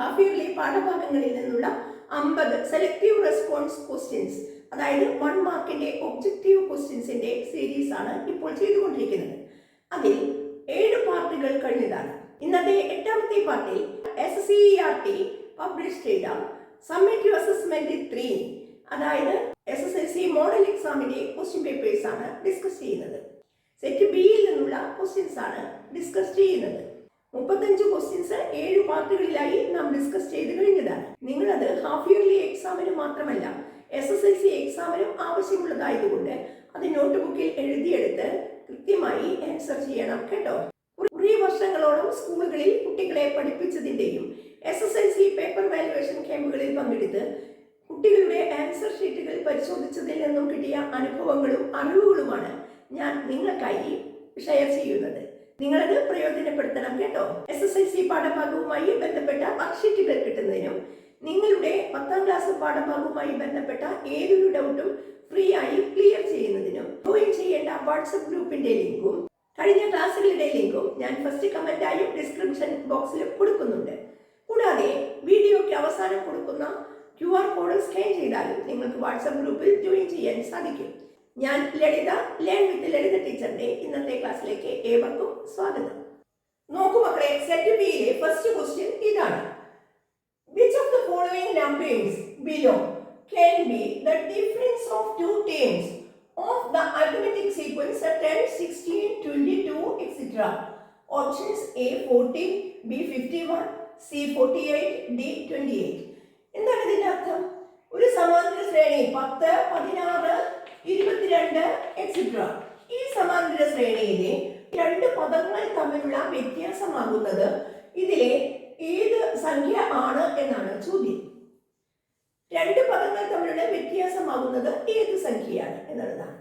Half yearly പാഠഭാഗങ്ങളിൽ നിന്നുള്ള അമ്പത് സെലക്റ്റീവ് റെസ്പോൺസ് ക്വസ്റ്റ്യൻസ് അതായത് വൺ മാർക്കിന്റെ ഒബ്ജക്റ്റീവ് ക്വസ്റ്റ്യൻസിന്റെ സീരീസ് ആണ് ഇപ്പോൾ ചെയ്തുകൊണ്ടിരിക്കുന്നത്. അതിൽ ഏഴ് പാർട്ടുകൾ കഴിഞ്ഞതാണ്. ഇന്നത്തെ എട്ടാമത്തെ പാർട്ടിൽ S C R T publish ചെയ്ത സമ്മേറ്റീവ് അസസ്മെന്റ് ത്രീ അതായത് S S L C model എക്സാമിന്റെ ക്വസ്റ്റ്യൻ പേപ്പേഴ്സ് ആണ് ഡിസ്കസ് ചെയ്യുന്നത്. സെറ്റ് ബിയിൽ നിന്നുള്ള ക്വസ്റ്റ്യൻസ് ആണ് ഡിസ്കസ് ചെയ്യുന്നത്. മുപ്പത്തഞ്ച് ക്വസ്റ്റ്യൻസ് ഏഴ് പാർട്ടുകളിലായി നാം ഡിസ്കസ് ചെയ്ത് കഴിഞ്ഞതാണ്. നിങ്ങളത് ഹാഫ് ഇയർലി എക്സാമിന് മാത്രമല്ല എസ് എസ് എൽ സി എക്സാമിനും ആവശ്യമുള്ളതായതുകൊണ്ട് അത് നോട്ട് ബുക്കിൽ എഴുതിയെടുത്ത് കൃത്യമായി ആൻസർ ചെയ്യണം കേട്ടോ. കുറേ വർഷങ്ങളോളം സ്കൂളുകളിൽ കുട്ടികളെ പഠിപ്പിച്ചതിന്റെയും S S L C paper valuation ക്യാമ്പുകളിൽ പങ്കെടുത്ത് കുട്ടികളുടെ ആൻസർ ഷീറ്റുകൾ പരിശോധിച്ചതിൽ നിന്നും കിട്ടിയ അനുഭവങ്ങളും അറിവുകളുമാണ് ഞാൻ നിങ്ങൾക്കായി ഷെയർ ചെയ്യുന്നത്. നിങ്ങളത് പ്രയോജനപ്പെടുത്തണം കേട്ടോ. എസ് എസ് എൽ സി പാഠഭാഗവുമായി ബന്ധപ്പെട്ട വർക്ക്ഷീറ്റുകൾ കിട്ടുന്നതിനും നിങ്ങളുടെ പത്താം ക്ലാസ് പാഠഭാഗവുമായി ബന്ധപ്പെട്ട ഏതൊരു ഡൗട്ടും ഫ്രീ ആയി ക്ലിയർ ചെയ്യുന്നതിനും ജോയിൻ ചെയ്യേണ്ട വാട്സപ്പ് ഗ്രൂപ്പിന്റെ ലിങ്കും കഴിഞ്ഞ ക്ലാസ്സുകളുടെ ലിങ്കും ഞാൻ ഫസ്റ്റ് കമന്റായും ഡിസ്ക്രിപ്ഷൻ ബോക്സിൽ കൊടുക്കുന്നുണ്ട്. കൂടാതെ വീഡിയോയ്ക്ക് അവസാനം കൊടുക്കുന്ന ക്യു ആർ കോഡ് സ്കാൻ ചെയ്താലും നിങ്ങൾക്ക് വാട്സപ്പ് ഗ്രൂപ്പിൽ ജോയിൻ ചെയ്യാൻ സാധിക്കും. ഞാൻ ലളിത ലേൺ വിത്ത് ലളിത ടീച്ചറിന്റെ ഇന്നത്തെ ക്ലാസ്സിലേക്ക് ഏവർക്കും സ്വാഗതം നോക്കൂ മക്കളെ സെറ്റ് ബിയിലെ ഫസ്റ്റ് ക്വസ്റ്റ്യൻ ഇതാണ് which of the following numbers below can be the difference of two terms sequence ten sixteen twenty two 10, 16, 22, etc. B fifty 14, C 51, C 48, D 28. എന്താണ് ഇതിന്റെ അർത്ഥം ഒരു സമാന്തര ശ്രേണി പത്ത് പതിനാറ് ഇരുപത്തിരണ്ട് എക്സിട്ര ഈ സമാന്തര ശ്രേണിയിലെ രണ്ട് പദങ്ങൾ തമ്മിലുള്ള വ്യത്യാസമാകുന്നത് ഇതിലെ ഏത് സംഖ്യ ആണ് എന്നാണ് ചോദ്യം. രണ്ട് പദങ്ങൾ തമ്മിലുള്ള വ്യത്യാസമാകുന്നത് ഏത് സംഖ്യയാണ് എന്നുള്ളതാണ്.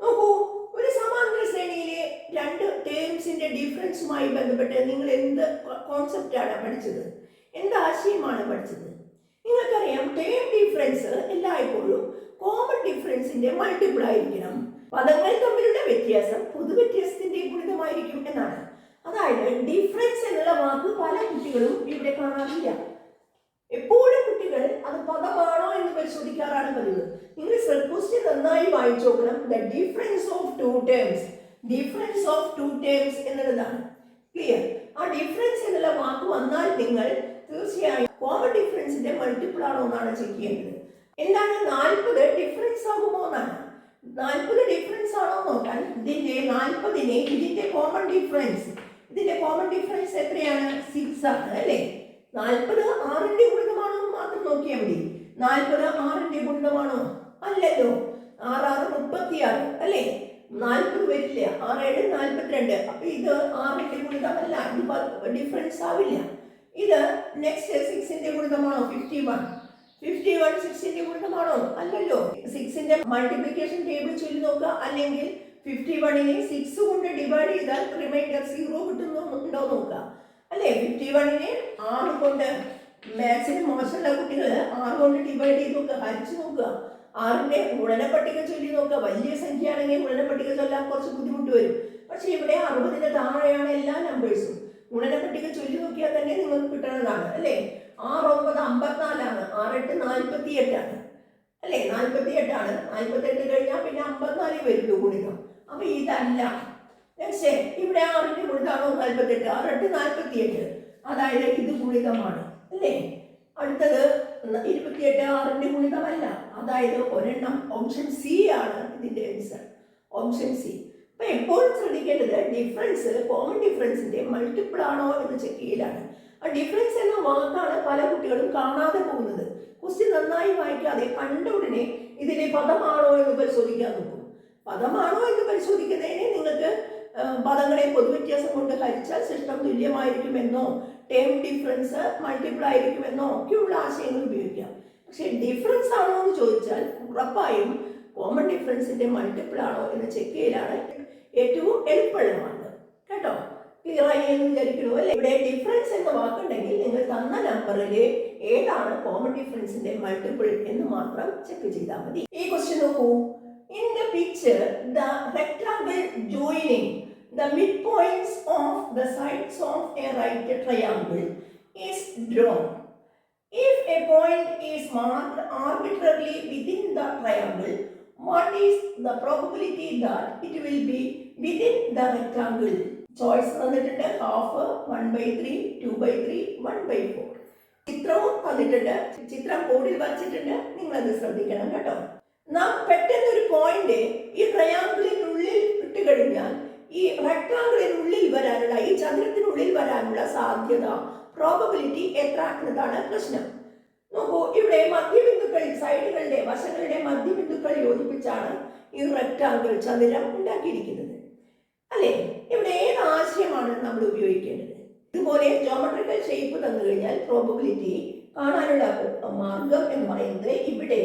നോക്കൂ ഒരു സമാന്തര ശ്രേണിയിലെ രണ്ട് ടേംസിന്റെ ഡിഫറൻസുമായി ബന്ധപ്പെട്ട് നിങ്ങൾ എന്ത് കോൺസെപ്റ്റാണ് പഠിച്ചത്? എന്ത് ആശയമാണ് പഠിച്ചത്? നിങ്ങൾക്കറിയാം ടേം ഡിഫറൻസ് എല്ലായ്പ്പോഴും കോമൺ ഡിഫറൻസിന്റെ മൾട്ടിപ്പിൾ ആയിരിക്കണം. പദങ്ങൾ തമ്മിലുള്ള വ്യത്യാസം പൊതുവ്യത്യാസത്തിന്റെ ഗുണിതമായിരിക്കും എന്നാണ്. അതായത് ഡിഫറൻസ് എന്നുള്ള വാക്ക് പല കുട്ടികളും ഇവിടെ കാണാറില്ല. എപ്പോഴും കുട്ടികൾ അത് പദമാണോ എന്ന് പരിശോധിക്കാറാണ് പതിവ്. നിങ്ങൾ ക്വസ്റ്റ്യൻ നന്നായി വായിച്ചു നോക്കണം. Difference of two terms difference of two terms എന്നുള്ളതാണ്. ക്ലിയർ ആ ഡിഫറൻസ് എന്നുള്ള വാക്ക് വന്നാൽ നിങ്ങൾ തീർച്ചയായും കോമൺ ഡിഫറൻസിന്റെ മൾട്ടിപ്പിൾ ആണോ എന്നാണ് ചെക്ക് ചെയ്യേണ്ടത്. എന്താണ് നാൽപ്പത് ഡിഫറൻസ് ആകുമോ എന്നാണ്. നാൽപ്പത് ഡിഫറൻസ് ആണോ നോക്കാൻ ഇതിന്റെ നാൽപ്പതിനെ ഇതിന്റെ കോമൺ ഡിഫറൻസ് ഇതിന്റെ കോമൺ ഡിഫറൻസ് എത്രയാണ്? സിക്സ് ആണ് അല്ലേ? നാൽപ്പത് ആറിന്റെ ഗുണിതമാണോ മാത്രം നോക്കിയാൽ മതി. നാൽപ്പത് ആറിന്റെ ഗുണിതമാണോ? അല്ലല്ലോ. ആറ് ആറാറ് മുപ്പത്തിയാറ് അല്ലേ? നാൽപ്പത് വരില്ല. ആറ് ഏഴ് നാൽപ്പത്തിരണ്ട്. അപ്പൊ ഇത് ആറിന്റെ ഗുണിതമല്ല. ഡിഫറൻസ് ആവില്ല. ഇത് നെക്സ്റ്റ് സിക്സിന്റെ ഗുണിതമാണോ? ഫിഫ്റ്റി വൺ ഫിഫ്റ്റി വൺ സിക്സിന്റെ ഗുണിതമാണോ? അല്ലല്ലോ. സിക്സിന്റെ മൾട്ടിപ്ലിക്കേഷൻ ടേബിൾ ചൊല്ലി നോക്കുക. അല്ലെങ്കിൽ ഫിഫ്റ്റി വണ്ണിനെ സിക്സ് കൊണ്ട് ഡിവൈഡ് ചെയ്താൽ റിമൈൻഡർ സീറോ കിട്ടുന്നുണ്ടോ നോക്കുക. അല്ലേ? ഫിഫ്റ്റി വണ്ണിനെ ആറ് കൊണ്ട് മാത്സിന് മോശമുള്ള കുട്ടികൾ ആറ് കൊണ്ട് ഡിവൈഡ് ചെയ്ത് നോക്കുക. ഹരിച്ചു നോക്കുക. ആറിന്റെ ഗുണനപ്പട്ടിക ചൊല്ലി നോക്കുക. വലിയ സംഖ്യ ആണെങ്കിൽ ഗുണനപ്പട്ടിക ചൊല്ലാൻ കുറച്ച് ബുദ്ധിമുട്ട് വരും. പക്ഷെ ഇവിടെ അറുപതിന് താഴെയാണ് എല്ലാ നമ്പേഴ്സും ഗുണന പട്ടിക ചൊല്ലി നോക്കിയാൽ തന്നെ നിങ്ങൾക്ക് കിട്ടണതാണ് അല്ലേ? ആറ് ഒമ്പത് അമ്പത്തിനാലാണ് ആറെട്ട് നാൽപ്പത്തി എട്ടാണ് അല്ലേ? നാൽപ്പത്തി എട്ടാണ് നാൽപ്പത്തി എട്ട് കഴിഞ്ഞാൽ പിന്നെ അമ്പത്തിനാലിൽ വരുള്ളൂ ഗുണിതം. അപ്പൊ ഇതല്ല. നെക്സ്റ്റ് ഇവിടെ ആറിന്റെ ഗുണിതാണോ നാൽപ്പത്തെട്ട്? ആറെട്ട് നാൽപ്പത്തി എട്ട് അതായത് ഇത് ഗുണിതമാണ് അല്ലേ? അടുത്തത് ഇരുപത്തിയെട്ട് ആറിന്റെ ഗുണിതമല്ല. അതായത് ഒരെണ്ണം ഓപ്ഷൻ സി ആണ് ഇതിന്റെ ആൻസർ ഓപ്ഷൻ സി അപ്പൊ എപ്പോഴും ശ്രദ്ധിക്കേണ്ടത് ഡിഫറൻസ് കോമൺ ഡിഫറൻസിന്റെ മൾട്ടിപ്പിൾ ആണോ എന്ന് ചെക്ക് ചെയ്യലാണ്. ആ ഡിഫറൻസ് എന്ന വാക്കാണ് പല കുട്ടികളും കാണാതെ പോകുന്നത്. ക്വസ്റ്റ്യൻ നന്നായി വായിക്കാതെ കണ്ട ഉടനെ ഇതിലെ പദമാണോ എന്ന് പരിശോധിക്കാൻ നോക്കും. പദമാണോ എന്ന് പരിശോധിക്കുന്നതിന് നിങ്ങൾക്ക് പദങ്ങളെ പൊതുവ്യത്യാസം കൊണ്ട് ഹരിച്ചാൽ സിസ്റ്റം തുല്യമായിരിക്കുമെന്നോ ടേം ഡിഫറൻസ് മൾട്ടിപ്പിൾ ആയിരിക്കുമെന്നോ ഒക്കെയുള്ള ആശയങ്ങൾ ഉപയോഗിക്കാം. പക്ഷേ ഡിഫറൻസ് ആണോ എന്ന് ചോദിച്ചാൽ ഉറപ്പായും കോമൺ ഡിഫറൻസിന്റെ മൾട്ടിപ്പിൾ ആണോ എന്ന് ചെക്ക് ചെയ്യലാണ്. ഏറ്റവും എളുപ്പമുള്ളതാണ്. കേട്ടോ? ക്ലിയർ ആയി എന്ന് വിചാരിക്കുന്നു അല്ലേ? ഇവിടെ ഡിഫറൻസ് എന്ന വാക്കുണ്ടെങ്കിൽ നിങ്ങൾ തന്ന നമ്പറിൽ ഏതാണ് കോമൺ ഡിഫറൻസിന്റെ മൾട്ടിപ്പിൾ എന്ന് മാത്രം ചെക്ക് ചെയ്താൽ മതി. ഈ ക്വസ്റ്റ്യൻ നോക്കൂ. In the picture the rectangle joining the mid points of the sides of a right triangle is drawn If a point is marked arbitrarily within the triangle, what is the probability that it will be within the rectangle? Choice തന്നിട്ടുണ്ട് half one by three two by three one by four ചിത്രവും തന്നിട്ടുണ്ട് ചിത്രം ബോർഡിൽ വച്ചിട്ടുണ്ട് നിങ്ങളത് ശ്രദ്ധിക്കണം കേട്ടോ. നാം പെട്ടെന്ന് ഒരു പോയിന്റ് ഈ ട്രയാങ്കിളിനുള്ളിൽ ഇട്ട് കഴിഞ്ഞാൽ ഈ റെക്ടാങ്കിളിനുള്ളിൽ വരാനുള്ള ഈ ചതുരത്തിനുള്ളിൽ വരാനുള്ള സാധ്യത പ്രോബബിലിറ്റി എത്ര എന്നതാണ് പ്രശ്നം. നോക്കൂ ഇവിടെ മധ്യബിന്ദുക്കൾ സൈഡുകളുടെ വശങ്ങളുടെ മധ്യബിന്ദുക്കൾ യോജിപ്പിച്ചാണ് ഈ റെക്ടാങ്കിൾ ചതുരം ഉണ്ടാക്കിയിരിക്കുന്നത്. അല്ലേ? ഇവിടെ ഏത് ആശയമാണ് നമ്മൾ ഉപയോഗിക്കേണ്ടത്? ഇതുപോലെ ജോമെട്രിക്കൽ ഷേപ്പ് തന്നു കഴിഞ്ഞാൽ പ്രോബബിലിറ്റി കാണാനുള്ള മാർഗം എന്ന് പറയുന്നത് ഇവിടെ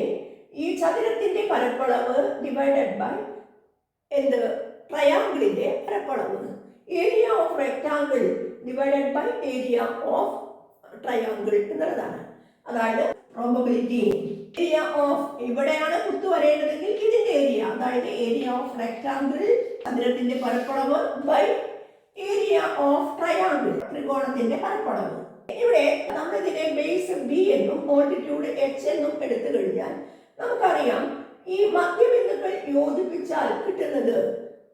ഈ ചതുരത്തിന്റെ പരപ്പളവ് ഡിവൈഡഡ് ബൈ എന്ത്? ട്രയാങ്കിളിന്റെ പരപ്പളവ്. Area of rectangle divided by area of triangle എന്നുള്ളതാണ്. അതായത് പ്രോബബിലിറ്റി ഏരിയ ഓഫ് ഇവിടെയാണ് കുത്തു വരേണ്ടതെങ്കിൽ അതായത് ഏരിയ ഓഫ് റെക്ടാങ്കിൾ ചതുരത്തിന്റെ പരപ്പളവ് ബൈ ഏരിയ ഓഫ് ട്രയാങ്കിൾ ത്രികോണത്തിന്റെ പരപ്പളവ്. ഇവിടെ നമ്മളിതിനെ ബേസ് ബി എന്നും മോൾട്ടിറ്റ്യൂഡ് എച്ച് എന്നും എടുത്തു കഴിഞ്ഞാൽ നമുക്കറിയാം ഈ മധ്യബിന്ദുക്കൾ യോജിപ്പിച്ചാൽ കിട്ടുന്നത്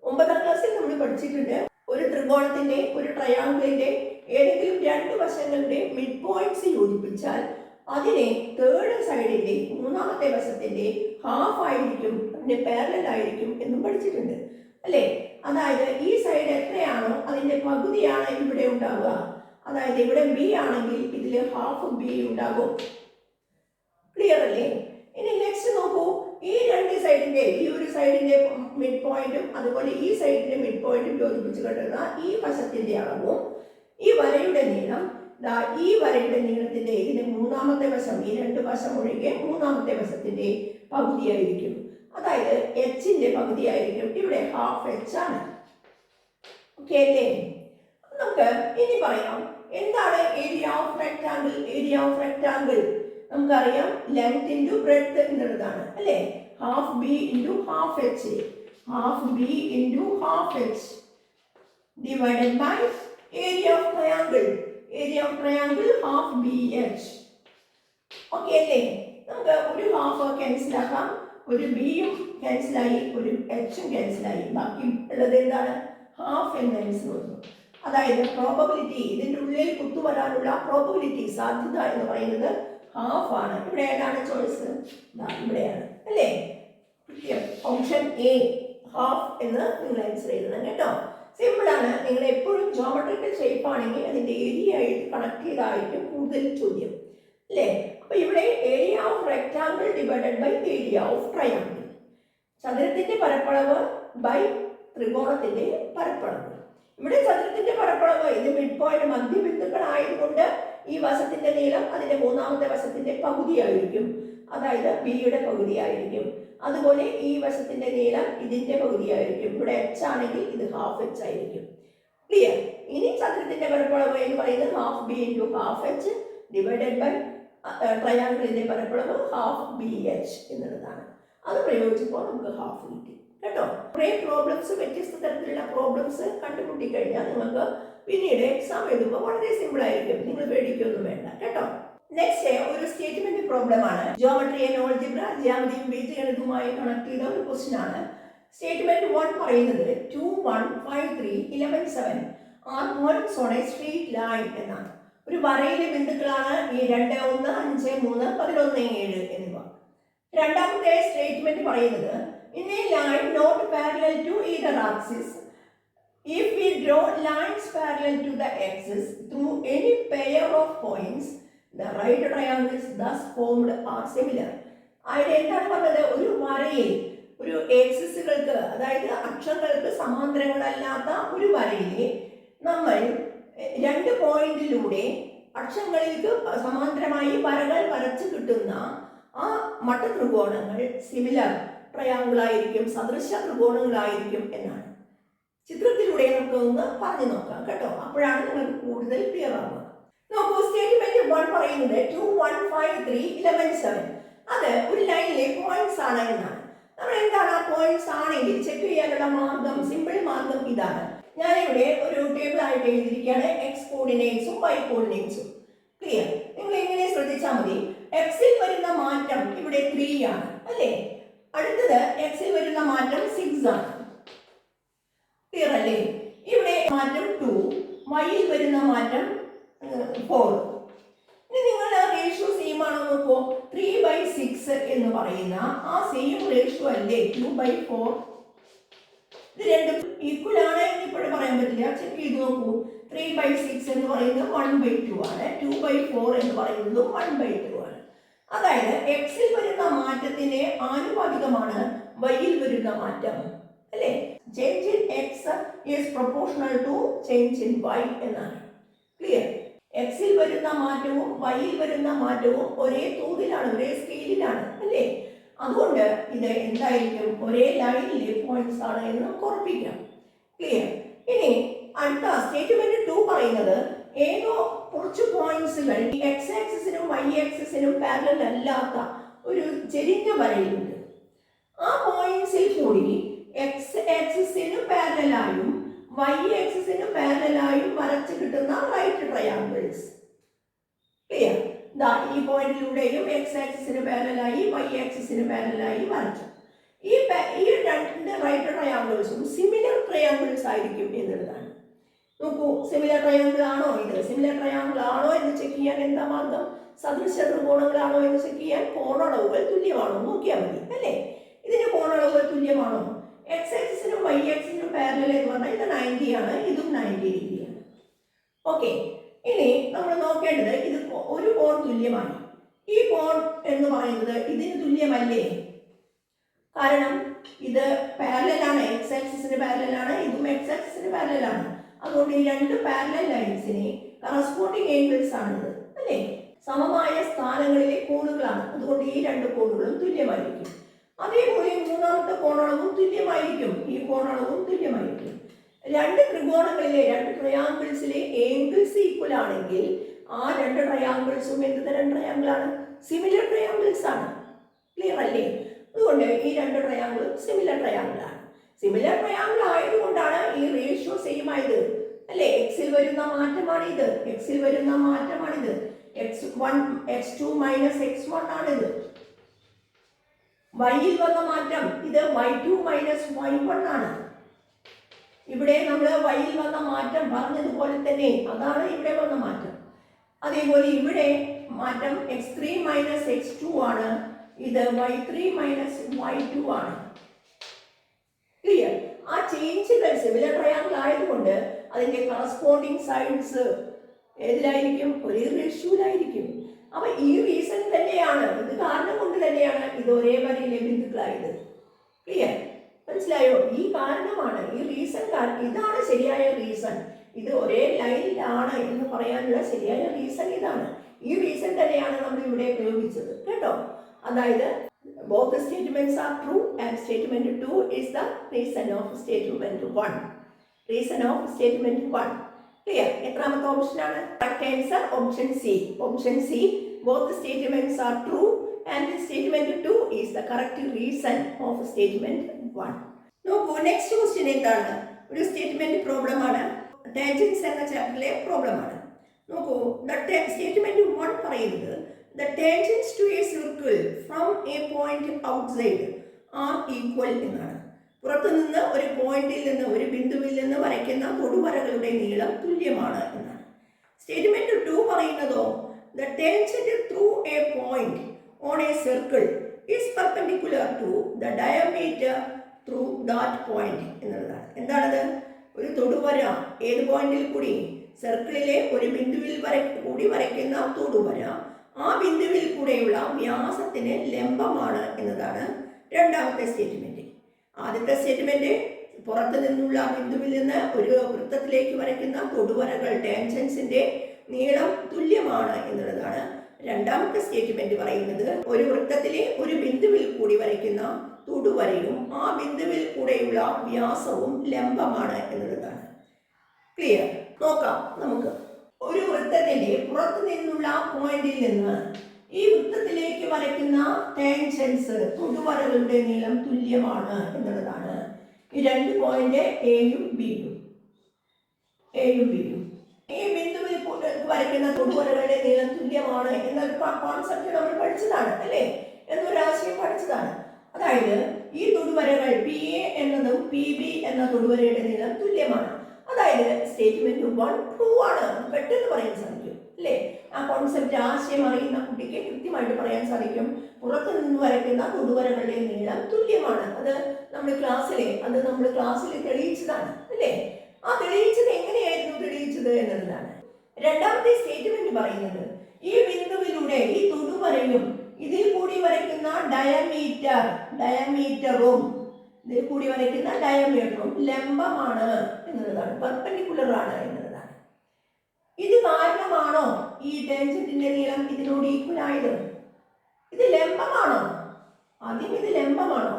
ഒമ്പതാം ക്ലാസ്സിൽ നമ്മൾ പഠിച്ചിട്ടുണ്ട്. ഒരു ത്രികോണത്തിന്റെ ഒരു ട്രയാങ്കിളിന്റെ ഏതെങ്കിലും രണ്ട് വശങ്ങളുടെ മിഡ് പോയിന്റ്സ് യോജിപ്പിച്ചാൽ അതിനെ തേർഡ് സൈഡിന്റെ മൂന്നാമത്തെ വശത്തിന്റെ ഹാഫ് ആയിരിക്കും അതിന്റെ പാരലൽ ആയിരിക്കും എന്നും പഠിച്ചിട്ടുണ്ട്. അല്ലേ? അതായത് ഈ സൈഡ് എത്രയാണോ അതിന്റെ പകുതിയാണ് ഇവിടെ ഉണ്ടാവുക. അതായത് ഇവിടെ ബി ആണെങ്കിൽ ഇതിൽ ഹാഫ് ബി ഉണ്ടാകും. ക്ലിയർ അല്ലേ? ഇനി നെക്സ്റ്റ് നോക്കൂ. ഈ രണ്ട് സൈഡിന്റെ ഈ ഒരു സൈഡിന്റെ മിഡ് പോയിന്റും അതുപോലെ ഈ സൈഡിന്റെ മിഡ് പോയിന്റും യോജിപ്പിച്ച് കിട്ടുന്ന ഈ വശത്തിന്റെ അളവും ഈ വരയുടെ നീളം ഈ വരയുടെ നീളത്തിന്റെ ഇതിന്റെ മൂന്നാമത്തെ വശം ഈ രണ്ട് വശം ഒഴികെ മൂന്നാമത്തെ വശത്തിന്റെ പകുതിയായിരിക്കും. അതായത് എച്ചിന്റെ പകുതിയായിരിക്കും. ഇവിടെ ഹാഫ് എച്ച് ആണ്. ഓക്കെ അല്ലേ? നമുക്ക് ഇനി പറയാം. എന്താണ് area of rectangle area of rectangle നമുക്കറിയാം ലെങ്ത് ഇന്റു ബ്രെഡ്ത്ത് എന്നുള്ളതാണ്. അല്ലേ? Half B into half H half B into half H divided by area of triangle area of triangle half B H okay അല്ലേ? നമുക്ക് ഒരു half cancel ആക്കാം ഒരു ബിയും ക്യാൻസലായി ഒരു എച്ചും ക്യാൻസലായി ബാക്കി ഉള്ളത് എന്താണ്? ഹാഫ് എന്ന് എൻസ് വന്നു അതായത് പ്രോബബിലിറ്റി ഇതിന്റെ ഉള്ളിൽ കുത്തുവരാനുള്ള പ്രോബബിലിറ്റി സാധ്യത എന്ന് പറയുന്നത് ഹാഫ് ആണ്. ഇവിടെ ഏതാണ് ചോയ്സ് ഇവിടെയാണ്. അല്ലേ? ഓപ്ഷൻ എ ഹാഫ് എന്ന് നിങ്ങൾ ആൻസർ ചെയ്തത് കേട്ടോ. സിമ്പിൾ ആണ്. നിങ്ങൾ എപ്പോഴും ജോമെട്രിക്കൽ ഷേപ്പ് ആണെങ്കിൽ അതിന്റെ ഏരിയ ആയിട്ട് കണക്ട് ചെയ്തായിരിക്കും കൂടുതൽ ചോദ്യം. അല്ലേ? അപ്പൊ ഇവിടെ area of rectangle divided by area of triangle ചതുരത്തിന്റെ പരപ്പളവ് ബൈ ത്രികോണത്തിന്റെ പരപ്പളവ്. ഇവിടെ ചതുരത്തിന്റെ പരപ്പളവ് ഇത് മിഡ് പോയിന്റ് മധ്യബിന്ദുക്കളായതുകൊണ്ട് ഈ വശത്തിന്റെ നീളം അതിന്റെ മൂന്നാമത്തെ വശത്തിന്റെ പകുതിയായിരിക്കും. അതായത് ബിയുടെ പകുതിയായിരിക്കും. അതുപോലെ ഈ വശത്തിന്റെ നീളം ഇതിന്റെ പകുതിയായിരിക്കും. ഇവിടെ എച്ച് ആണെങ്കിൽ ഇത് ഹാഫ് എച്ച് ആയിരിക്കും. ക്ലിയർ ഇനി ചതുരത്തിന്റെ പരപ്പളവ് എന്ന് പറയുന്നത് half B into half H divided by ട്രയാങ്കിളിന്റെ പരപ്പളവ് ഹാഫ് ബി എച്ച് എന്നുള്ളതാണ്. അത് പ്രയോഗിച്ചപ്പോൾ നമുക്ക് ഹാഫ് കിട്ടി. കേട്ടോ? കുറേ പ്രോബ്ലംസ് വ്യത്യസ്ത തരത്തിലുള്ള പ്രോബ്ലംസ് കണ്ടുമുട്ടി കഴിഞ്ഞാൽ നിങ്ങൾക്ക് പിന്നീട് എക്സാം എഴുതുമ്പോൾ വളരെ സിമ്പിൾ ആയിരിക്കും. നിങ്ങൾ പേടിക്കൊന്നും വേണ്ട. കേട്ടോ? നെക്സ്റ്റ് ഒരു സ്റ്റേറ്റ്മെന്റ് പ്രോബ്ലം ആണ്. ജോമെട്രി ആൻഡ് ഓൾജിബ്ര ജ്യാമിതിയും ബീജഗണിതവുമായി കണക്ട് ചെയ്ത ഒരു ക്വസ്റ്റ്യൻ ആണ്. സ്റ്റേറ്റ്മെന്റ് വൺ പറയുന്നത് two one five three eleven seven are on a straight line എന്നാണ്. ഒരു വരയിലെ ബിന്ദുക്കളാണ് ഈ രണ്ട് ഒന്ന് അഞ്ച് മൂന്ന് പതിനൊന്ന് ഏഴ് എന്നിവ. രണ്ടാമത്തെ സ്റ്റേറ്റ്മെന്റ് പറയുന്നത് in a line not parallel to ഈ axis if we draw lines parallel to the axis through any pair of points the right triangles thus formed are similar അവിടെ എന്താണ് പറഞ്ഞത്? ഒരു വരയിൽ ഒരു എക്സിസുകൾക്ക് അതായത് അക്ഷങ്ങൾക്ക് സമാന്തരങ്ങളല്ലാത്ത ഒരു വരയിൽ നമ്മൾ രണ്ട് പോയിന്റിലൂടെ അക്ഷങ്ങളിലേക്ക് സമാന്തരമായി വരകൾ വരച്ച് കിട്ടുന്ന ആ മട്ട ത്രികോണങ്ങൾ സിമിലർ ട്രയാങ്കിളായിരിക്കും സദൃശ ത്രികോണങ്ങളായിരിക്കും എന്നാണ്. ചിത്രത്തിലൂടെ നമുക്ക് ഒന്ന് പറഞ്ഞു നോക്കാം കേട്ടോ. അപ്പോഴാണ് നിങ്ങൾക്ക് കൂടുതൽ ക്ലിയർ ആവുക. നോക്കൂ സ്റ്റേറ്റ്മെന്റ് വൺ പറയുന്നത് two one five three eleven seven അത് ഒരു ലൈനിലെ പോയിന്റ്സ് ആണ് എന്നാണ്. നമ്മൾ എന്താണ് ആ പോയിന്റ്സ് ആണെങ്കിൽ ചെക്ക് ചെയ്യാനുള്ള മാർഗം സിമ്പിൾ മാർഗം ഇതാണ്. ഞാനിവിടെ ഒരു ടേബിൾ ആയിട്ട് എഴുതിയിരിക്കുകയാണ്. എക്സ് കോർഡിനേറ്റ്സും വൈ കോർഡിനേറ്റ്സും ക്ലിയർ നിങ്ങൾ എങ്ങനെ ശ്രദ്ധിച്ചാൽ മതി. എക്സിൽ വരുന്ന മാറ്റം ഇവിടെ ത്രീ ആണ്. അല്ലേ? അടുത്തത് എക്സിൽ വരുന്ന മാറ്റം സിക്സ് ആണ്. ക്ലിയർ അല്ലേ? ഇവിടെ മാറ്റം ടു വൈയിൽ വരുന്ന മാറ്റം ഫോർ ഇനി നിങ്ങൾ റേഷ്യോ സെയിം ആണോ നോക്കൂ ത്രീ ബൈ സിക്സ് എന്ന് പറയുന്ന ആ സെയിം റേഷ്യോ അല്ലേ? ടു ബൈ ഫോർ ഇത് രണ്ടും ഈക്വൽ ആണ് എന്ന് ഇപ്പോഴും പറയാൻ പറ്റില്ല. ചെക്ക് ചെയ്ത് നോക്കൂ. ത്രീ ബൈ സിക്സ് എന്ന് പറയുന്നത് വൺ ബൈ ടു ആണ്. ടു ബൈ ഫോർ എന്ന് പറയുന്നത് വൺ ബൈ ടു ആണ്. അതായത് എക്സിൽ വരുന്ന മാറ്റത്തിന് ആനുപാതികമാണ് വൈയിൽ വരുന്ന മാറ്റം. അല്ലേ? Change in X is proportional to change in Y എന്നാണ്. ക്ലിയർ എക്സിൽ വരുന്ന മാറ്റവും വൈയിൽ വരുന്ന മാറ്റവും ഒരേ തോതിലാണ് ഒരേ സ്കെയിലിലാണ് അല്ലേ? അതുകൊണ്ട് ഇത് എന്തായിരിക്കും ഒരേ ലൈനിലെ പോയിന്റ്സ് ആണ് എന്ന് നമുക്ക് ഉറപ്പിക്കാം. ക്ലിയർ ഇനി അടുത്ത സ്റ്റേറ്റ്മെന്റ് ടു പറയുന്നത് ഏതോ കുറച്ച് പോയിന്റ്സുകൾ ഈ എക്സ് ആക്സിസിനും വൈ ആക്സിസിനും പാരലൽ അല്ലാത്ത ഒരു ചെരിഞ്ഞ വരയിലുണ്ട് ആ പോയിന്റ്സിൽ കൂടി എക്സ് ആക്സിസിനും പാരലായും വൈ ആക്സിസിനും പാരലായും വരച്ച് കിട്ടുന്ന റൈറ്റ് ട്രയാങ്കിൾസ് ക്ലിയർ ദാ ഈ പോയിന്റിലൂടെയും എക്സ് ആക്സിന് പാരലായി വൈ ആക്സിന് പാരലായി വരച്ചു. ഈ ഈ രണ്ട് റൈറ്റ് ട്രയാങ്കിൾസും സിമിലർ ട്രയാംഗിൾസ് ആയിരിക്കും എന്നുള്ളതാണ് നോക്കൂ സിമിലർ ട്രയാംഗിൾ ആണോ ഇത്? സിമിലർ ട്രയാംഗിൾ ആണോ എന്ന് ചെക്ക് ചെയ്യാൻ എന്താ മാർഗം? സദൃശ ത്രികോണങ്ങളാണോ എന്ന് ചെക്ക് ചെയ്യാൻ കോണളവുകൾ തുല്യമാണോ? നോക്കിയാൽ മതി അല്ലേ? ഇതിന് കോണളവുകൾ തുല്യമാണോ? എക്സ് ആക്സിസിനും വൈ ആക്സിസിനും പാരലൽ എന്ന് പറഞ്ഞാൽ ഇത് നയന്റി ആണ് ഇതും നയന്റി ഡിഗ്രിയാണ്. ഓക്കെ ഇനി നമ്മൾ നോക്കേണ്ടത് ഇത് ഒരു കോൺ തുല്യമാണ്. ഈ കോൺ എന്ന് പറയുന്നത് ഇതിന് തുല്യമല്ലേ? കാരണം ഇത് പാരലാണ് എക്സ് ആക്സിസിന് പാരലാണ് ഇതും എക്സ് ആക്സിസിന് പാരലാണ് അതുകൊണ്ട് ഈ രണ്ട് പാരലൽ ലൈൻസിനെ കറസ്പോണ്ടിങ് ഏംഗിൾസ് ആണിത് അല്ലേ? സമമായ സ്ഥാനങ്ങളിലെ കോണുകളാണ്. അതുകൊണ്ട് ഈ രണ്ട് കോണുകളും തുല്യമായിരിക്കും. അതേപോലെ മൂന്നാമത്തെ കോണളവും തുല്യമായിരിക്കും. ഈ കോണളവും തുല്യമായിരിക്കും. രണ്ട് ത്രികോണങ്ങളിലെ രണ്ട് ട്രയാങ്കിൾസിലെ ഏംഗിൾസ് ഈക്വൽ ആണെങ്കിൽ ആ രണ്ട് ട്രയാങ്കിൾസും എന്ത് തരം ട്രയാങ്കിൾ ആണ്? സിമിലർ ട്രയാങ്കിൾസ് ആണ്. ക്ലിയർ അല്ലേ? അതുകൊണ്ട് ഈ രണ്ട് ട്രയാങ്കിളും സിമിലർ ട്രയാങ്കിൾ ആണ്. സിമിലർ ട്രയാങ്കിൾ ആയതുകൊണ്ടാണ് ഈ റേഷ്യോ സെയിം ആയത്. അല്ലേ? എക്സിൽ വരുന്ന മാറ്റമാണ് ഇത് എക്സിൽ വരുന്ന മാറ്റമാണ് ഇത് X one X two minus X one ആണിത് വൈയിൽ വന്ന മാറ്റം ഇത് Y two minus Y one ആണ്. ഇവിടെ നമ്മൾ വഴിയിൽ വന്ന മാറ്റം പറഞ്ഞതുപോലെ തന്നെ അതാണ് ഇവിടെ വന്ന മാറ്റം. അതേപോലെ ഇവിടെ മാറ്റം X three minus X two ആണ്. ഇത് Y three minus Y two ആണ്. ക്ലിയർ ആ ചേഞ്ചുകൾ സിമിലർ ട്രയാങ്കിൾ ആയതുകൊണ്ട് അതിന്റെ കറസ്പോണ്ടിങ് സൈഡ്സ് ഏതിലായിരിക്കും? ഒരേ റേഷ്യൂലായിരിക്കും അപ്പൊ ഈ റീസൺ തന്നെയാണ്. ഇത് കാരണം കൊണ്ട് തന്നെയാണ് ഇത് ഒരേ വരയിലെ ബിന്ദുക്കളായത്. ക്ലിയർ മനസ്സിലായോ? ഈ കാരണമാണ് ഈ റീസൺ ഇതാണ് ശരിയായ റീസൺ ഇത് ഒരേ ലൈനിലാണ് എന്ന് പറയാനുള്ള ശരിയായ റീസൺ ഇതാണ്. ഈ റീസൺ തന്നെയാണ് നമ്മൾ ഇവിടെ പ്രയോഗിച്ചത് കേട്ടോ? അതായത് both statements are true and statement two is the reason of statement one reason of statement one clear എത്രാമത്തെ ഓപ്ഷൻ ആണ്? Answer option C option C both statements are true and statement two is the correct reason of statement one നോക്കൂ next question എന്താണ്? ഒരു statement problem ആണ്. Tangents എന്ന ചാപ്റ്ററിലെ problem ആണ്. നോക്കൂ statement one പറയുന്നത് the tangents to a circle from a point outside are equal എന്നാണ്. പുറത്തുനിന്ന് ഒരു പോയിന്റിൽ നിന്ന് ഒരു ബിന്ദുവിൽ നിന്ന് വരയ്ക്കുന്ന തൊടുവരകളുടെ നീളം തുല്യമാണ് എന്നാണ്. സ്റ്റേറ്റ്മെന്റ് ടു പറയുന്നതോ the tangent through a point on a circle is perpendicular to the diameter through that point എന്നുള്ളതാണ്. എന്താണത്? ഒരു തൊടുവര ഏത് പോയിന്റിൽ കൂടി? സർക്കിളിലെ ഒരു ബിന്ദുവിൽ വര കൂടി വരയ്ക്കുന്ന തൊടുവര ആ ബിന്ദുവിൽ കൂടെയുള്ള വ്യാസത്തിന് ലംബമാണ് എന്നതാണ് രണ്ടാമത്തെ സ്റ്റേറ്റ്മെന്റ് ആദ്യത്തെ സ്റ്റേറ്റ്മെന്റ് പുറത്തു നിന്നുള്ള ബിന്ദുവിൽ നിന്ന് ഒരു വൃത്തത്തിലേക്ക് വരയ്ക്കുന്ന തൊടുവരകൾ ടാൻജൻസിന്റെ നീളം തുല്യമാണ് എന്നുള്ളതാണ്. രണ്ടാമത്തെ സ്റ്റേറ്റ്മെന്റ് പറയുന്നത് ഒരു വൃത്തത്തിലെ ഒരു ബിന്ദുവിൽ കൂടി വരയ്ക്കുന്ന തൊടുവരയും ആ ബിന്ദുവിൽ കൂടെയുള്ള വ്യാസവും ലംബമാണ് എന്നുള്ളതാണ് ക്ലിയർ നോക്കാം നമുക്ക്. ഒരു വൃത്തത്തിന്റെ പുറത്തു നിന്നുള്ള പോയിന്റിൽ നിന്ന് ഈ വൃത്തത്തിലേക്ക് വരയ്ക്കുന്ന ടാൻജൻസ് തൊടുവരകളുടെ നീളം തുല്യമാണ് എന്നുള്ളതാണ്. ഈ രണ്ട് പോയിന്റ് എയും ബിയും എയും ബിയും ഈ ബിന്ദുവിൽ വരയ്ക്കുന്ന തൊടുവരകളുടെ നീളം തുല്യമാണ് എന്നൊരു കോൺസെപ്റ്റ് നമ്മൾ പഠിച്ചതാണ് അല്ലേ? എന്നൊരു ആശയം പഠിച്ചതാണ്. അതായത് ഈ തൊടുവരകൾ പി എ എന്നതും പി ബി എന്ന തൊടുവരയുടെ നീളം തുല്യമാണ്. അതായത് സ്റ്റേറ്റ്മെന്റ് വൺ ട്രൂ ആണ്. പെട്ടെന്ന് പറയാൻ സാധിക്കും അല്ലേ? ആ കോൺസെപ്റ്റ് ആശയം അറിയുന്ന കുട്ടിക്ക് കൃത്യമായിട്ട് പറയാൻ സാധിക്കും. പുറത്തു നിന്ന് വരയ്ക്കുന്ന തൊടുവരകളുടെ നീളം തുല്യമാണ്. അത് നമ്മൾ ക്ലാസ്സിലെ അത് നമ്മൾ ക്ലാസ്സിൽ തെളിയിച്ചതാണ് അല്ലേ? ആ തെളിയിച്ചത് എങ്ങനെയായിരുന്നു തെളിയിച്ചത് എന്നുള്ളതാണ് രണ്ടാമത്തെ സ്റ്റേറ്റ്മെന്റ് പറയുന്നത് ഈ ബിന്ദുവിലൂടെ ഈ തൊടുവരയും ഇതിൽ കൂടി വരയ്ക്കുന്ന ഡയമീറ്റർ ഡയമീറ്ററും ഇതിൽ കൂടി വരയ്ക്കുന്ന ഡയമീറ്ററും ലംബമാണ് എന്നുള്ളതാണ് പെർപെൻഡിക്കുലർ ആണ് എന്നുള്ളതാണ് ഇത് കാരണമാണോ ഈ ടെൻജന്റിന്റെ നീളം ഇതിനോട് ഈക്വൽ ആയത്? ഇത് ലംബമാണോ? ആദ്യം ഇത് ലംബമാണോ?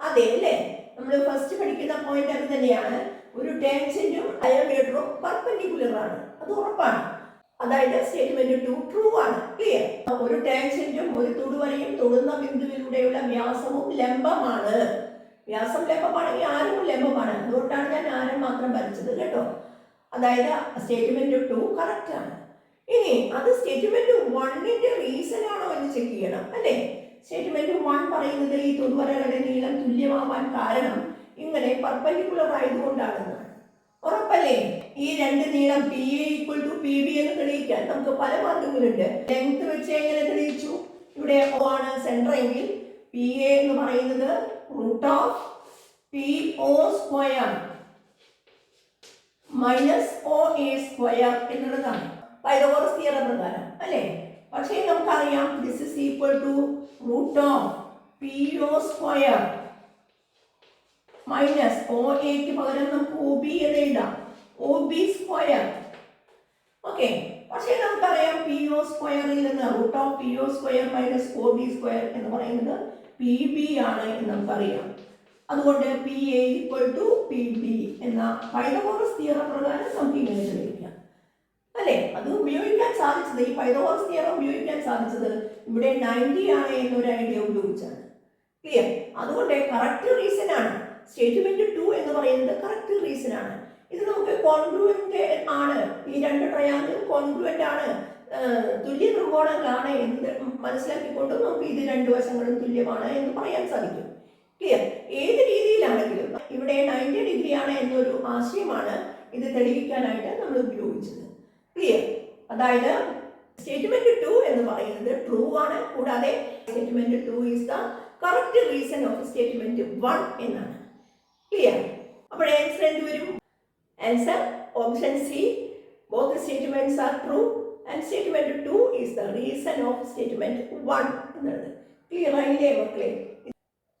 അതെ അല്ലേ? നമ്മൾ ഫസ്റ്റ് പഠിക്കുന്ന പോയിന്റ് അത് തന്നെയാണ്. ഒരു ടാൻജന്റും ഡയമീറ്ററും പെർപെൻഡിക്കുലർ ആണ് അത് ഉറപ്പാണ്. അതായത് സ്റ്റേറ്റ്മെന്റ് ടു ട്രൂ ആണ്. ക്ലിയർ ഒരു ടാൻജന്റും ഒരു തൊടുവരയും തൊടുന്ന ബിന്ദുവിലൂടെയുള്ള വ്യാസവും ലംബമാണ്. വ്യാസം ലംബമാണെങ്കിൽ ആരും ലംബമാണ്. അതുകൊണ്ടാണ് ഞാൻ ആരം മാത്രം വരച്ചത് കേട്ടോ. അതായത് സ്റ്റേറ്റ്മെന്റ് ടു കറക്റ്റ് ആണ്. ഇനി അത് സ്റ്റേറ്റ്മെന്റ് വണ്ണിന്റെ റീസൺ ആണോ എന്ന് ചെക്ക് ചെയ്യണം അല്ലേ? സ്റ്റേറ്റ്മെന്റ് വൺ പറയുന്നത് ഈ തൊടുവരകളുടെ നീളം തുല്യമാവാൻ കാരണം ഇങ്ങനെ പർപ്പൻഡിക്കുലർ ആയതുകൊണ്ടാണെന്ന്. ഉറപ്പല്ലേ? ഈ രണ്ട് നീളം P A equal to P B എന്ന് തെളിയിക്കാൻ നമുക്ക് പല മാർഗങ്ങളുണ്ട്. ലെങ്ത് വെച്ച് എങ്ങനെ തെളിയിച്ചു? ഇവിടെ ഓ ആണ് സെന്റർ എങ്കിൽ പി എ എന്ന് പറയുന്നത് root of P O square minus O A square എന്നുള്ളതാണ്. പൈതഗോറസ് തിയറം പ്രകാരം അല്ലേ? പക്ഷേ നമുക്കറിയാം this is equal to root of P O square minus O എക്ക് പകരം നമുക്ക് ഒ ബി എന്ന് എഴുതാം. ഒ ബി സ്ക്വയർ ഓക്കെ പക്ഷേ നമുക്കറിയാം പി ഒ സ്ക്വയറിൽ നിന്ന് root of P O square minus O B square എന്ന് പറയുന്നത് പി ബി ആണ് എന്ന് നമുക്കറിയാം. അതുകൊണ്ട് P A equal to P B എന്ന പൈതകോറസ് തിയറ പ്രകാരം നമുക്ക് ഇങ്ങനെ തെളിയിക്കാം അല്ലേ? അത് ഉപയോഗിക്കാൻ സാധിച്ചത് ഈ പൈതകോറസ് തിയറ ഉപയോഗിക്കാൻ സാധിച്ചത് ഇവിടെ നയന്റി ആണ് എന്നൊരു ഐഡിയ ഉപയോഗിച്ചാണ്. ക്ലിയർ അതുകൊണ്ട് കറക്റ്റ് റീസൺ ആണ്. സ്റ്റേറ്റ്മെന്റ് ടു എന്ന് പറയുന്നത് കറക്റ്റ് റീസൺ ആണ്. ഇത് നമുക്ക് കോൺഗ്രുവന്റ് ആണ്. ഈ രണ്ട് ട്രയാങ്കിളും കോൺഗ്രുവന്റ് ആണ്. തുല്യ ത്രികോണങ്ങളാണ് എന്ന് മനസ്സിലാക്കിക്കൊണ്ട് നമുക്ക് ഇത് രണ്ട് വശങ്ങളും തുല്യമാണ് എന്ന് പറയാൻ സാധിക്കും. ക്ലിയർ ഏത് രീതിയിലാണെങ്കിലും ഇവിടെ നയന്റി ഡിഗ്രി ആണ് എന്നൊരു ആശയമാണ് ഇത് തെളിയിക്കാനായിട്ട് നമ്മൾ ഉപയോഗിച്ചത്. ക്ലിയർ അതായത് സ്റ്റേറ്റ്മെന്റ് ടു എന്ന് പറയുന്നത് ട്രൂ ആണ്. കൂടാതെ statement two is the correct reason of statement one എന്നാണ്. ക്ലിയർ അപ്പോൾ ആൻസർ എന്ത് വരും? Answer option C both statements are true and statement two is the reason of statement one എന്നുള്ളത്. ക്ലിയർ ആയില്ലേ മക്കളെ?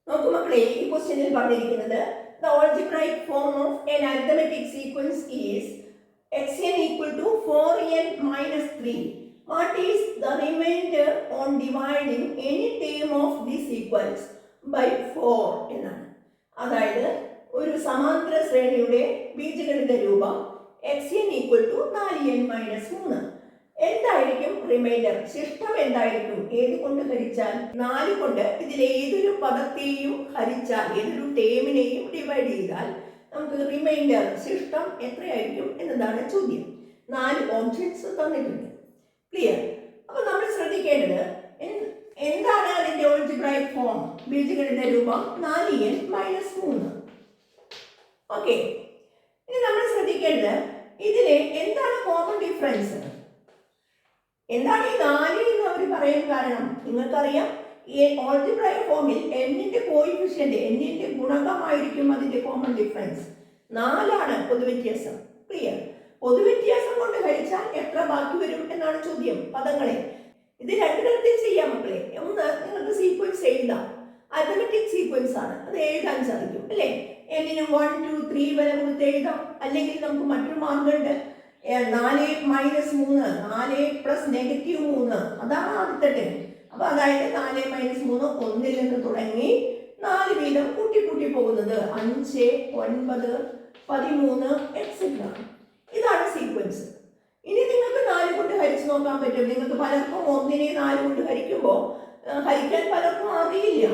നോക്കൂ മക്കളെ ഈ ക്വസ്റ്റ്യനിൽ പറഞ്ഞിരിക്കുന്നത് the algebraic form of an arithmetic sequence is X N equal to four N minus three what is the remainder on dividing any term of the sequence by four എന്നാണ്. അതായത് ഒരു സമാന്തര ശ്രേണിയുടെ ബീജഗണിത രൂപം എക്സ് എൻ ഈക്വൽ ടു നാല് N minus മൂന്ന്. എന്തായിരിക്കും റിമൈൻഡർ ശിഷ്ടം എന്തായിരിക്കും? ഏത് കൊണ്ട് ഹരിച്ചാൽ? നാല് കൊണ്ട് ഇതിലെ ഏതൊരു പദത്തെയും ഹരിച്ചാൽ ഏതൊരു ടേമിനെയും ഡിവൈഡ് ചെയ്താൽ നമുക്ക് റിമൈൻഡർ ശിഷ്ടം എത്രയായിരിക്കും എന്നതാണ് ചോദ്യം. നാല് ഓപ്ഷൻസ് തന്നിട്ടുണ്ട്. ക്ലിയർ അപ്പൊ നമ്മൾ ശ്രദ്ധിക്കേണ്ടത് എന്ത്- എന്താണ് അതിന്റെ ഓൾജിബ്രൈ ഫോം ബീജഗണിത രൂപം നാല് എൻ മൈനസ് മൂന്ന്. ഓക്കെ ഇനി നമ്മൾ ശ്രദ്ധിക്കേണ്ടത് ഇതിലെ എന്താണ് കോമൺ ഡിഫറൻസ് എന്താണ് ഈ നാല് എന്ന് അവർ പറയാൻ കാരണം? നിങ്ങൾക്കറിയാം. ഈ ഓൾജിബ്രായ ഫോമിൽ എന്നിന്റെ കോയിഫിഷ്യന്റ് എന്നിന്റെ ഗുണകമായിരിക്കും അതിന്റെ കോമൺ ഡിഫറൻസ് നാലാണ് പൊതുവ്യത്യാസം. ക്ലിയർ പൊതുവ്യത്യാസം കൊണ്ട് കഴിച്ചാൽ എത്ര ബാക്കി വരും എന്നാണ് ചോദ്യം. പദങ്ങളെ. ഇത് രണ്ടു തരത്തിൽ ചെയ്യാം മക്കളെ. ഒന്ന് നിങ്ങൾക്ക് സീക്വൻസ് എഴുതാം. അരിതമെറ്റിക് സീക്വൻസ് ആണ്. അത് എഴുതാൻ സാധിക്കും അല്ലേ? എന്നിന് വൺ ടു ത്രീ വരെ കൊടുത്ത് എഴുതാം. അല്ലെങ്കിൽ നമുക്ക് മറ്റൊരു മാർഗമുണ്ട് നാല് മൈനസ് മൂന്ന് നാല് പ്ലസ് നെഗറ്റീവ് മൂന്ന്. അതാണ് ആദ്യത്തെ ടെൻ അപ്പൊ അതായത് നാല് മൈനസ് മൂന്ന് ഒന്നിൽ നിന്ന് തുടങ്ങി നാല് വീതം കൂട്ടി കൂട്ടി പോകുന്നത് അഞ്ച് ഒൻപത് പതിമൂന്ന് എക്സെട്ര ഇതാണ് സീക്വൻസ് ഇനി നിങ്ങൾക്ക് നാല് കൊണ്ട് ഹരിച്ചു നോക്കാൻ പറ്റും. നിങ്ങൾക്ക് പലർക്കും ഒന്നിനെ നാല് കൊണ്ട് ഹരിക്കുമ്പോൾ ഹരിക്കാൻ പലർക്കും അറിയില്ല.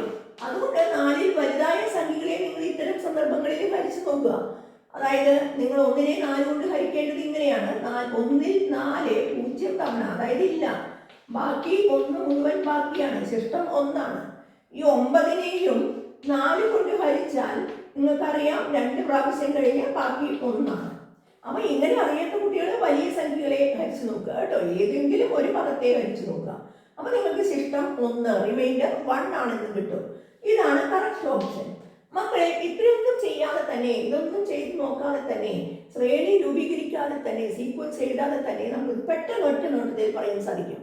അതുകൊണ്ട് നാലിൽ വലുതായ സംഖ്യകളെ നിങ്ങൾ ഇത്തരം സന്ദർഭങ്ങളിൽ ഹരിച്ചു നോക്കുക. അതായത് നിങ്ങൾ ഒന്നിനെ നാല് കൊണ്ട് ഹരിക്കേണ്ടത് ഇങ്ങനെയാണ്. ഒന്നിൽ നാല് പൂജ്യം തവണ അതായത് ഇല്ല. ബാക്കി ഒന്ന് മുഴുവൻ ബാക്കിയാണ്. ശിഷ്ടം ഒന്നാണ്. ഈ ഒമ്പതിനെയും നാല് കൊണ്ട് ഹരിച്ചാൽ നിങ്ങൾക്കറിയാം രണ്ട് പ്രാവശ്യം കഴിഞ്ഞ് ബാക്കി ഒന്നാണ്. അപ്പൊ ഇങ്ങനെ അറിയാത്ത കുട്ടികൾ വലിയ സംഖ്യകളെ ഹരിച്ചു നോക്കുക കേട്ടോ. ഏതെങ്കിലും ഒരു പദത്തെ ഹരിച്ചു നോക്കുക. അപ്പൊ നിങ്ങൾക്ക് ശിഷ്ടം ഒന്ന് റിമൈൻഡർ വൺ ആണെന്ന് കിട്ടും. ഇതാണ് കറക്റ്റ് ഓപ്ഷൻ മക്കളെ ഇത്രയൊന്നും ചെയ്യാതെ തന്നെ ഇതൊന്നും ചെയ്ത് നോക്കാതെ തന്നെ ശ്രേണി രൂപീകരിക്കാതെ തന്നെ സീക്വൻസ് എഴുതാതെ തന്നെ നമുക്ക് പെട്ടെന്ന് ഒറ്റ നോട്ടത്തിൽ പറയാൻ സാധിക്കും.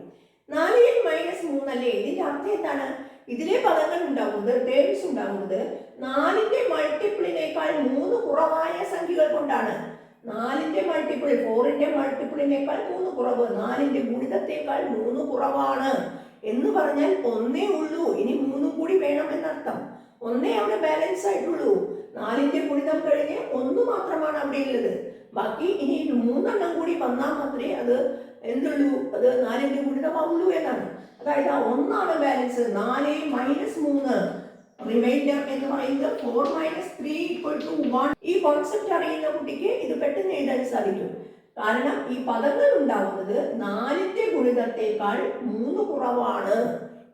നാല് എൻ മൈനസ് മൂന്നല്ലേ ഇതിന്റെ അർത്ഥം എന്താണ്? ഇതിലെ പദങ്ങൾ ഉണ്ടാകുന്നത് ടേംസ് ഉണ്ടാകുന്നത് നാലിന്റെ മൾട്ടിപ്പിളിനേക്കാൾ മൂന്ന് കുറവായ സംഖ്യകൾ കൊണ്ടാണ്. നാലിന്റെ മൾട്ടിപ്പിൾ ഫോറിന്റെ മൾട്ടിപ്പിളിനേക്കാൾ മൂന്ന് കുറവ് നാലിന്റെ ഗുണിതത്തേക്കാൾ മൂന്ന് കുറവാണ്. എന്ന് പറഞ്ഞാൽ ഒന്നേ ഉള്ളൂ. ഇനി മൂന്നും കൂടി വേണം എന്നർത്ഥം. ഒന്നേ അവിടെ ബാലൻസ് ആയിട്ടുള്ളൂ. നാലിന്റെ ഗുണിതം കഴിഞ്ഞ് ഒന്ന് മാത്രമാണ് അവിടെ ഉള്ളത്. ബാക്കി ഇനി മൂന്നെണ്ണം കൂടി വന്നാൽ മാത്രമേ അത് എന്തുള്ളൂ? അത് നാലിന്റെ ഗുണിതമാവുള്ളൂ എന്നാണ്. അതായത് ആ ഒന്നാണ് ബാലൻസ് നാല് മൈനസ് മൂന്ന്. റിമൈൻഡർ എന്ന് പറയുന്നത് four minus three to one ഈ കോൺസെപ്റ്റ് അറിയുന്ന കുട്ടിക്ക് ഇത് പെട്ടെന്ന് എഴുതാൻ സാധിക്കും. കാരണം ഈ പദങ്ങൾ ഉണ്ടാകുന്നത് നാലിന്റെ ഗുണിതത്തേക്കാൾ മൂന്ന് കുറവാണ്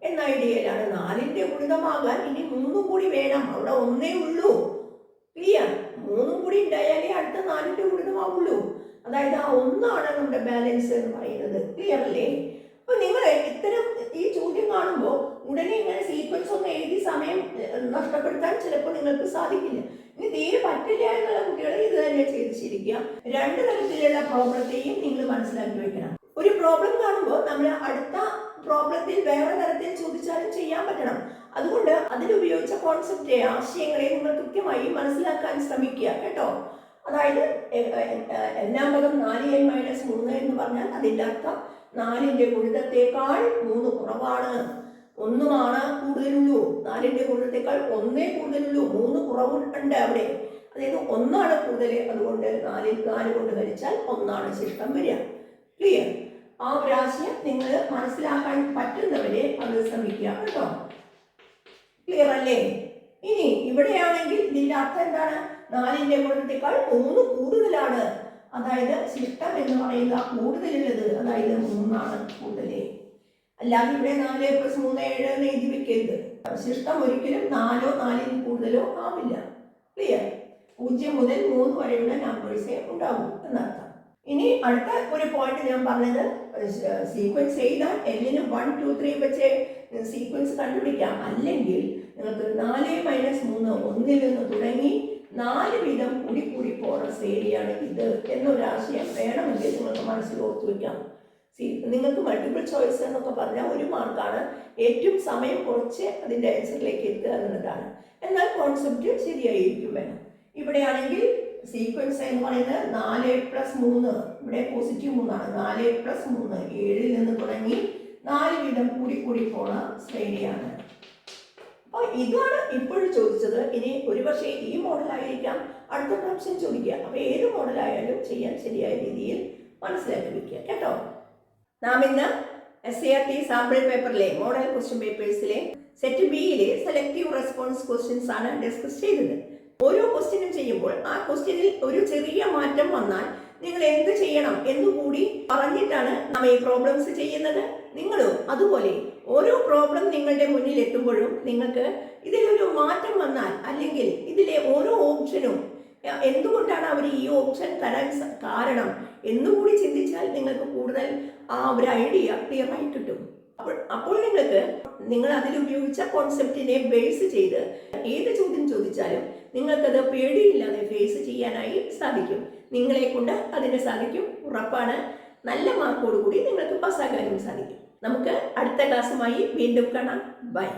എന്ന ഐഡിയയിലാണ്. നാലിന്റെ ഗുണിതമാകാൻ ഇനി മൂന്നും കൂടി വേണം. അവിടെ ഒന്നേ ഉള്ളൂ. ക്ലിയർ മൂന്നും കൂടി ഉണ്ടായാലേ അടുത്ത നാലിന്റെ ഗുണിതമാവുള്ളൂ. അതായത് ആ ഒന്നാണ് നമ്മുടെ ബാലൻസ് എന്ന് പറയുന്നത്. ക്ലിയർ അല്ലേ? അപ്പൊ നിങ്ങൾ ഇത്തരം ഈ ചോദ്യം കാണുമ്പോൾ ഉടനെ ഇങ്ങനെ സീക്വൻസ് ഒന്ന് എഴുതി സമയം നഷ്ടപ്പെടുത്താൻ ചിലപ്പോൾ നിങ്ങൾക്ക് സാധിക്കില്ല. ഇനി തീരെ പറ്റില്ല എന്നുള്ള കുട്ടികളെ ഇത് തന്നെ ചെയ്ത് രണ്ട് തരത്തിലുള്ള പ്രോബ്ലത്തെയും നിങ്ങൾ മനസ്സിലാക്കി വെക്കണം. ഒരു പ്രോബ്ലം കാണുമ്പോൾ നമ്മൾ അടുത്ത പ്രോബ്ലത്തിൽ വേറെ തരത്തിൽ ചോദിച്ചാലും ചെയ്യാൻ പറ്റണം. അതുകൊണ്ട് അതിലുപയോഗിച്ച കോൺസെപ്റ്റ് ആശയങ്ങളെ നിങ്ങൾ കൃത്യമായി മനസ്സിലാക്കാൻ ശ്രമിക്കുക കേട്ടോ. അതായത് എല്ലാം പകം നാല് എൻ മൈനസ് മൂന്ന് എന്ന് പറഞ്ഞാൽ അതിന്റെ അർത്ഥം നാലിന്റെ ഗുണിതത്തേക്കാൾ മൂന്ന് കുറവാണ്. ഒന്നുമാണ് കൂടുതലുള്ളൂ. നാലിന്റെ കൂടുതലേക്കാൾ ഒന്നേ കൂടുതലുള്ളൂ. മൂന്ന് കുറവുണ്ട് അവിടെ. അതായത് ഒന്നാണ് കൂടുതൽ അതുകൊണ്ട് നാലിൽ നാല് കൊണ്ട് ഹരിച്ചാൽ ഒന്നാണ് ശിഷ്ടം വരിക. ക്ലിയർ ആ ഒരു ആശയം നിങ്ങൾ മനസ്സിലാക്കാൻ പറ്റുന്നവരെ അത് ശ്രമിക്കുക കേട്ടോ. ക്ലിയർ അല്ലേ? ഇനി ഇവിടെയാണെങ്കിൽ ഇതിന്റെ അർത്ഥം എന്താണ്? നാലിന്റെ ഗുണത്തേക്കാൾ മൂന്ന് കൂടുതലാണ്. അതായത് ശിഷ്ടം എന്ന് പറയുന്ന കൂടുതലുള്ളത് അതായത് മൂന്നാണ് കൂടുതൽ അല്ലാതെ ഇവിടെ നാല് പ്ലസ് മൂന്ന് ഏഴ് എന്ന് എഴുതി വെക്കരുത്. അവശിഷ്ടം ഒരിക്കലും നാലോ നാലിൽ കൂടുതലോ ആവില്ല. ക്ലിയർ പൂജ്യം മുതൽ മൂന്ന് വരെയുള്ള നമ്പേഴ്സേ ഉണ്ടാവൂ എന്നർത്ഥം. ഇനി അടുത്ത ഒരു പോയിന്റ് ഞാൻ പറഞ്ഞത് സീക്വൻസ് ചെയ്താൽ എല്ലിന് വൺ ടു ത്രീ വെച്ച് സീക്വൻസ് കണ്ടുപിടിക്കാം. അല്ലെങ്കിൽ നിങ്ങൾക്ക് നാല് മൈനസ് മൂന്ന് ഒന്നിൽ നിന്ന് തുടങ്ങി നാല് വീതം കൂടി കൂടി പോണ ശ്രേണിയാണ് ഇത് എന്നൊരാശയം വേണമെങ്കിൽ നിങ്ങൾക്ക് മനസ്സിൽ ഓർത്തു വെക്കാം. സി നിങ്ങൾക്ക് മൾട്ടിപ്പിൾ ചോയ്സ് എന്നൊക്കെ പറഞ്ഞാൽ ഒരു മാർക്കാണ്. ഏറ്റവും സമയം കുറച്ച് അതിന്റെ ആൻസറിലേക്ക് എത്തുക എന്നുള്ളതാണ്. എന്നാൽ കോൺസെപ്റ്റ് ശരിയായിരിക്കും വേണം. ഇവിടെയാണെങ്കിൽ സീക്വൻസ് എന്ന് പറയുന്നത് നാല് പ്ലസ് മൂന്ന്. ഇവിടെ പോസിറ്റീവ് മൂന്നാണ്. നാല് പ്ലസ് മൂന്ന് ഏഴിൽ നിന്ന് തുടങ്ങി നാല് വീതം കൂടി കൂടി പോണ ശ്രേണിയാണ്. അപ്പോൾ ഇതാണ് ഇപ്പോഴും ചോദിച്ചത്. ഇനി ഒരുപക്ഷെ ഈ മോഡലായിരിക്കാം അടുത്ത പ്രാവശ്യം ചോദിക്കുക. അപ്പോൾ ഏത് മോഡലായാലും ചെയ്യാൻ ശരിയായ രീതിയിൽ മനസ്സിലാക്കി വയ്ക്കുക കേട്ടോ? നാം ഇന്ന് S C R T sample പേപ്പറിലെ model question പേപ്പേഴ്സിലെ സെറ്റ് ബിയിലെ സെലക്റ്റീവ് റെസ്പോൺസ് ക്വസ്റ്റ്യൻസ് ആണ് ഡിസ്കസ് ചെയ്തത്. ഓരോ ക്വസ്റ്റ്യനും ചെയ്യുമ്പോൾ ആ ക്വസ്റ്റ്യനിൽ ഒരു ചെറിയ മാറ്റം വന്നാൽ നിങ്ങൾ എന്ത് ചെയ്യണം എന്നുകൂടി പറഞ്ഞിട്ടാണ് നാം ഈ പ്രോബ്ലംസ് ചെയ്യുന്നത്. നിങ്ങളും അതുപോലെ ഓരോ പ്രോബ്ലം നിങ്ങളുടെ മുന്നിൽ എത്തുമ്പോഴും നിങ്ങൾക്ക് ഇതിലൊരു മാറ്റം വന്നാൽ അല്ലെങ്കിൽ ഇതിലെ ഓരോ ഓപ്ഷനും എന്തുകൊണ്ടാണ് അവർ ഈ ഓപ്ഷൻ തരാൻ കാരണം? എന്നുകൂടി ചിന്തിച്ചാൽ നിങ്ങൾക്ക് കൂടുതൽ ആ ഒരു ഐഡിയ ക്ലിയർ ആയി കിട്ടും അപ്പോൾ അപ്പോൾ നിങ്ങൾക്ക് നിങ്ങൾ അതിൽ ഉപയോഗിച്ച കോൺസെപ്റ്റിനെ ബേസ് ചെയ്ത് ഏത് ചോദ്യം ചോദിച്ചാലും നിങ്ങൾക്കത് പേടിയില്ലാതെ ഫേസ് ചെയ്യാനായി സാധിക്കും. നിങ്ങളെ കൊണ്ട് അതിന് സാധിക്കും ഉറപ്പാണ്. നല്ല മാർക്കോടുകൂടി നിങ്ങൾക്ക് പാസ്സാക്കാനും സാധിക്കും. നമുക്ക് അടുത്ത ക്ലാസ്സുമായി വീണ്ടും കാണാം. ബൈ